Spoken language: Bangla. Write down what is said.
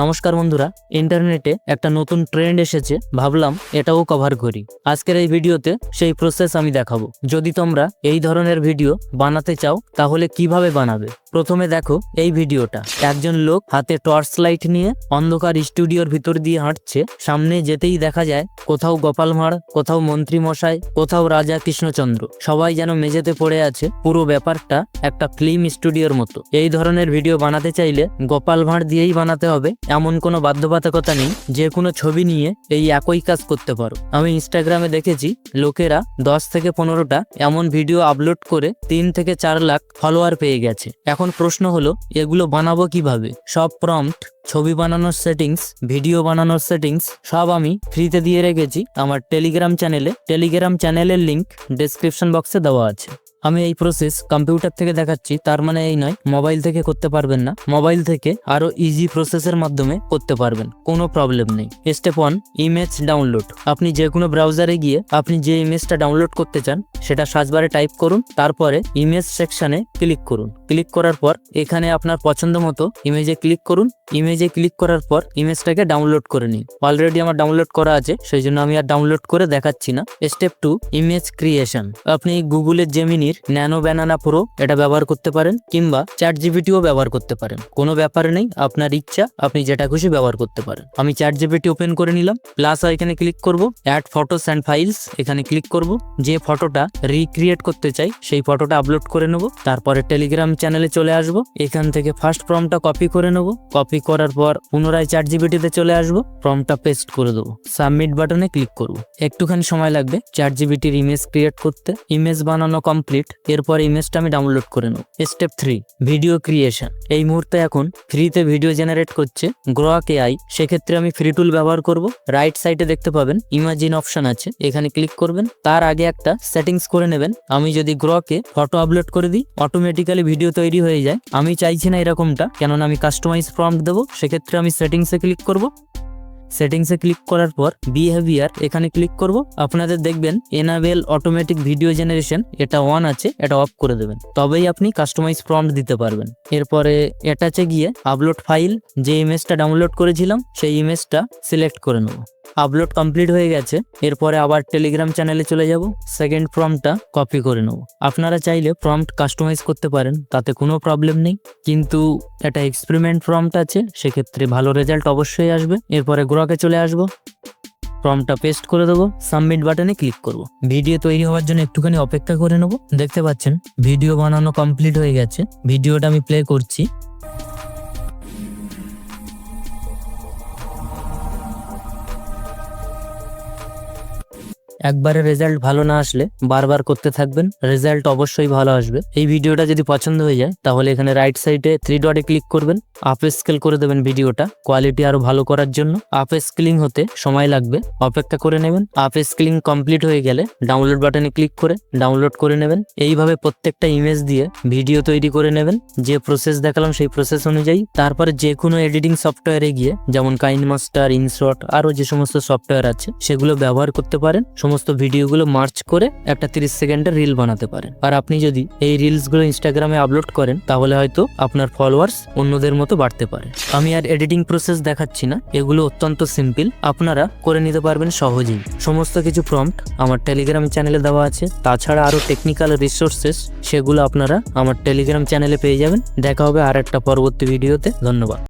নমস্কার বন্ধুরা, ইন্টারনেটে একটা নতুন ট্রেন্ড এসেছে, ভাবলাম এটাও কভার করি। আজকের এই ভিডিওতে সেই প্রসেস আমি দেখাবো। যদি তোমরা এই ধরনের ভিডিও বানাতে চাও, তাহলে কীভাবে বানাবে? প্রথমে দেখো এই ভিডিওটা। একজন লোক হাতে টর্চ লাইট নিয়ে অন্ধকার স্টুডিওর ভিতর দিয়ে হাঁটছে। সামনে যেতেই দেখা যায়, কোথাও গোপাল ভাঁড়, কোথাও মন্ত্রী মশাই কোথাও রাজা কৃষ্ণচন্দ্র। সবাই যেন মেঝেতে পড়ে আছে, পুরো ব্যাপারটা একটা ফিল্ম স্টুডিওর মতো। এই ধরনের ভিডিও বানাতে চাইলে গোপাল ভাঁড় দিয়েই বানাতে হবে। এমন কোনো বাধ্যবাধকতা নেই, যে কোনো ছবি নিয়ে এই একই কাজ করতে পারো। আমি ইনস্টাগ্রামে দেখেছি, লোকেরা দশ থেকে পনেরোটা এমন ভিডিও আপলোড করে তিন থেকে চার লাখ ফলোয়ার পেয়ে গেছে। এখন প্রশ্ন হলো, এগুলো বানাবো কীভাবে? সব প্রম্পট ছবি বানানোর সেটিংস ভিডিও বানানোর সেটিংস সব আমি ফ্রিতে দিয়ে রেখেছি। আমার টেলিগ্রাম চ্যানেলে টেলিগ্রাম চ্যানেলের লিংক ডেসক্রিপশন বক্সে দেওয়া আছে। আমি এই প্রসেস কম্পিউটার থেকে দেখাচ্ছি, তার মানে এই নয় মোবাইল থেকে করতে পারবেন না। মোবাইল থেকে আরও ইজি প্রসেসের মাধ্যমে করতে পারবেন, কোনো প্রবলেম নেই। স্টেপ ওয়ান ইমেজ ডাউনলোড আপনি যে কোনো ব্রাউজারে গিয়ে আপনি যে ইমেজটা ডাউনলোড করতে চান, সেটা সার্চবারে টাইপ করুন, তারপরে ইমেজ সেকশনে ক্লিক করুন। ক্লিক করার পর এখানে আপনার পছন্দ মতো ইমেজে ক্লিক করুন। ইমেজে ক্লিক করার পর ইমেজটাকে ডাউনলোড করে নিন। অলরেডি আমার ডাউনলোড করা আছে, সেই জন্য আমি আর ডাউনলোড করে দেখাচ্ছি না। স্টেপ টু ইমেজ ক্রিয়েশন আপনি গুগলের জেমিনির ন্যানো ব্যানানা প্রো এটা ব্যবহার করতে পারেন কিংবা চ্যাট জিবিটিও ব্যবহার করতে পারেন। কোনো ব্যাপার নেই, আপনার ইচ্ছা, আপনি যেটা খুশি ব্যবহার করতে পারেন। আমি চ্যাট জিপিটি ওপেন করে নিলাম, প্লাস এখানে ক্লিক করব, অ্যাড ফটোস অ্যান্ড ফাইলস, এখানে ক্লিক করব। যে ফটোটা রিক্রিয়েট করতে চাই, সেই ফটোটা আপলোড করে নেব, তারপরে টেলিগ্রাম চ্যানেলে চলে আসব, এখান থেকে ফার্স্ট ফর্মটা কপি করে নেব। কপি করার পর পুনরায় চ্যাট জিবিটিতে চলে আসব ফর্মটা পেস্ট করে দেবো। সাবমিট বাটনে ক্লিক করব। একটুখানি সময় লাগবে চ্যাট জিবিটির ইমেজ ক্রিয়েট করতে। ইমেজ বানানো কমপ্লিট। এরপর ইমেজটা আমি ডাউনলোড করে নেব। স্টেপ থ্রি ভিডিও ক্রিয়েশন এই মুহূর্তে এখন ফ্রিতে ভিডিও জেনারেট করছে গ্রোয়াক এআই সেক্ষেত্রে আমি ফ্রি টুল ব্যবহার করব। রাইট সাইডে দেখতে পাবেন ইমাজিন অপশন আছে। এখানে ক্লিক করবেন। তার আগে একটা সেটিংস করে নেবেন। আমি যদি গ্রকে ফটো আপলোড করে দিই অটোমেটিক্যালি ভিডিও তৈরি হয়ে যায়। আমি চাইছি না এরকমটা, কেননা আমি কাস্টমাইজ প্রম্পট দেবো। সেক্ষেত্রে আমি সেটিংসে ক্লিক করব। সেটিংসে ক্লিক করার পর বিহেভিয়ার এখানে ক্লিক করব। আপনাদের দেখবেন এনাবেল অটোমেটিক ভিডিও জেনারেশন এটা অন আছে, এটা অফ করে দেবেন। তবেই আপনি কাস্টমাইজ প্রম্পট দিতে পারবেন। এরপরে অ্যাটাচে গিয়ে আপলোড ফাইল যে ইমেজটা ডাউনলোড করেছিলাম, সেই ইমেজটা সিলেক্ট করে নেব। আপলোড কমপ্লিট হয়ে গেছে। এরপরে আবার টেলিগ্রাম চ্যানেলে চলে যাব। সেকেন্ড ফর্মটা কপি করে নেব। আপনারা চাইলে প্রম্পট কাস্টমাইজ করতে পারেন, তাতে কোনো প্রবলেম নেই। কিন্তু এটা এক্সপেরিমেন্ট প্রম্পট আছে, সেক্ষেত্রে ভালো রেজাল্ট অবশ্যই আসবে। এরপরে গ্রকে চলে আসব। ফর্মটা পেস্ট করে দেবো। সাবমিট বাটনে ক্লিক করব। ভিডিও তৈরি হওয়ার জন্য একটুখানি অপেক্ষা করে নেব। দেখতে পাচ্ছেন, ভিডিও বানানো কমপ্লিট হয়ে গেছে। ভিডিওটা আমি প্লে করছি। একবারে রেজাল্ট ভালো না আসলে বারবার করতে থাকবেন রেজাল্ট অবশ্যই ভালো আসবে। এই ভিডিওটা যদি পছন্দ হয়ে যায়, তাহলে এখানে রাইট সাইডে থ্রি ডটে ক্লিক করবেন আপ স্কেল করে দেবেন ভিডিওটা কোয়ালিটি আরও ভালো করার জন্য। আপ স্কেলিং হতে সময় লাগবে, অপেক্ষা করে নেবেন। আপ স্কেলিং কমপ্লিট হয়ে গেলে ডাউনলোড বাটনে ক্লিক করে ডাউনলোড করে নেবেন। এইভাবে প্রত্যেকটা ইমেজ দিয়ে ভিডিও তৈরি করে নেবেন। যে প্রসেস দেখালাম সেই প্রসেস অনুযায়ী। তারপরে যে কোনো এডিটিং সফটওয়্যারে গিয়ে, যেমন কাইন মাস্টার ইনশট আরও যে সমস্ত সফটওয়্যার আছে, সেগুলো ব্যবহার করতে পারেন। সমস্ত ভিডিওগুলো মার্চ করে একটা তিরিশ সেকেন্ডের রিল বানাতে পারেন। আর আপনি যদি এই রিলসগুলো ইনস্টাগ্রামে আপলোড করেন, তাহলে হয়তো আপনার ফলোয়ার্স অন্যদের মতো বাড়তে পারে। আমি আর এডিটিং প্রসেস দেখাচ্ছি না, এগুলো অত্যন্ত সিম্পল আপনারা করে নিতে পারবেন সহজেই। সমস্ত কিছু প্রম্পট আমার টেলিগ্রাম চ্যানেলে দেওয়া আছে। তাছাড়া আরও টেকনিক্যাল রিসোর্সেস সেগুলো আপনারা আমার টেলিগ্রাম চ্যানেলে পেয়ে যাবেন। দেখা হবে আর একটা পরবর্তী ভিডিওতে ধন্যবাদ।